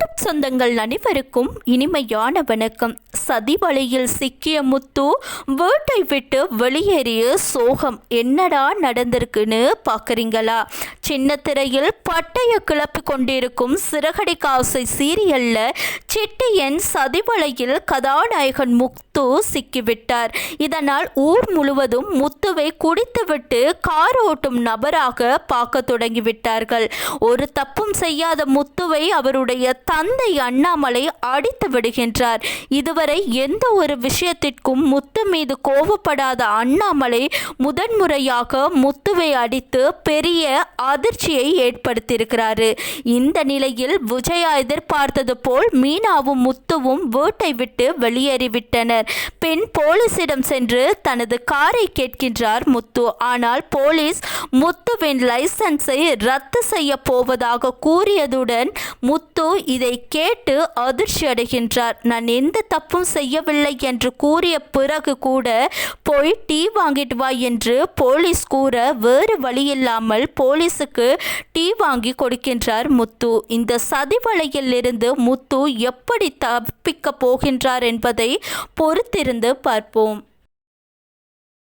YouTube சொந்தங்கள் அனைவருக்கும் இனிமையான வணக்கம். சதி வலையில் சிக்கிய முத்து வீட்டை விட்டு வெளியேறிய சோகம் என்னடா நடந்திருக்குன்னு பார்க்குறீங்களா சின்ன திரையில் பட்டைய கிளப்பி கொண்டிருக்கும் சிறகடி காசை சீரியல்ல சிட்டியன் சதிவலையில் கதாநாயகன் முத்து சிக்கிவிட்டார். இதனால் ஊர் முழுவதும் முத்துவை குடித்துவிட்டு கார் ஓட்டும் நபராக பார்க்க தொடங்கிவிட்டார்கள். ஒரு தப்பும் செய்யாத முத்துவை அவருடைய தந்தை அண்ணாமலை அடித்து விடுகின்றார். இதுவரை எந்த ஒரு விஷயத்திற்கும் முத்து மீது கோவப்படாத அண்ணாமலை முதன்முறையாக முத்துவை அடித்து பெரிய அதிர்ச்சியை ஏற்படுத்தியிருக்கிறாரு. இந்த நிலையில் விஜயா எதிர்பார்த்தது போல் மீனாவும் முத்துவும் வீட்டை விட்டு வெளியேறிவிட்டனர். பின் போலீசிடம் சென்று தனது காரை கேட்கின்றார் முத்து. ஆனால் போலீஸ் முத்துவின் லைசன்ஸை ரத்து செய்ய போவதாக கூறியதுடன் முத்து இதை கேட்டு அதிர்ச்சி அடைகின்றார். நான் எந்த தப்பும் செய்யவில்லை என்று கூறிய பிறகு கூட போய் டீ வாங்கிட்டு வா என்று போலீஸ் கூற வேறு வழியில்லாமல் போலீஸுக்கு டீ வாங்கி கொடுக்கின்றார் முத்து. இந்த சதிவலையிலிருந்து முத்து எப்படி தப்பிக்க போகின்றார் என்பதை பொறுத்திருந்த பார்ப்போம்